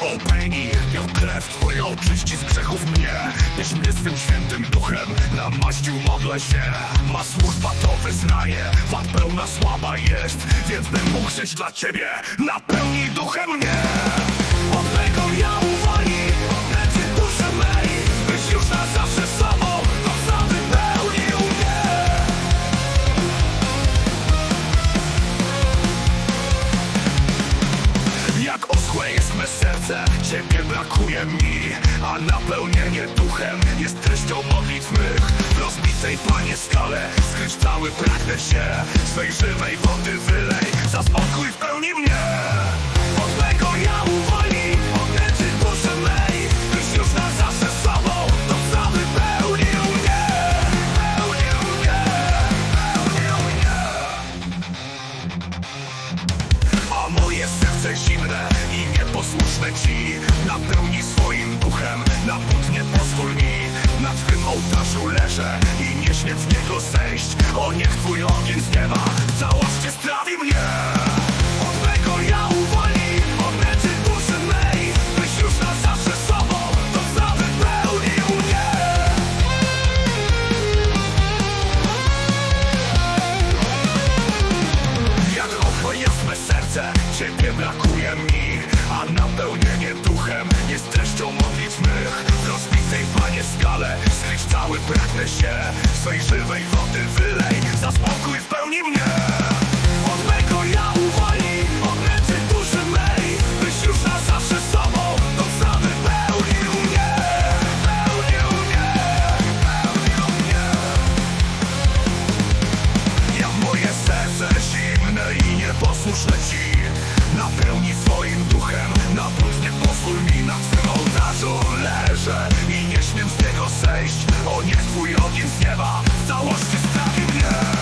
Opęgi, miał krew twoje oczyści z grzechów mnie. Byś mnie swym świętym duchem namaścił modlę się. Ma służba to wyznaje, wad pełna słaba jest. Więc bym mógł żyć dla ciebie, napełnij duchem mnie serce, Ciebie brakuje mi A napełnienie duchem jest treścią modlitw mych. W rozbitej Panie skale skryć cały pragnę się Swej żywej wody wylej, serce zimne i nieposłuszne ci Napełni swoim duchem, na płód nie pozwól mi Na twym ołtarzu leżę i nie śmiem z niego zejść. O niech twój ogień z nieba Swej żywej wody wylej, za spokój w pełni mnie. Od mego ja uwolni, od nędzy duszy mej Byś już na zawsze sobą, to co wypełnił mnie. Pełnił mnie, pełnił mnie. Ja moje serce zimne i nieposłuszne ci Napełni swoim duchem. Naprócz nie pozwól mi na twym ołtarzu leżę śmiem z niego zejść. On jest twój ogień z nieba. W całości sprawi mnie.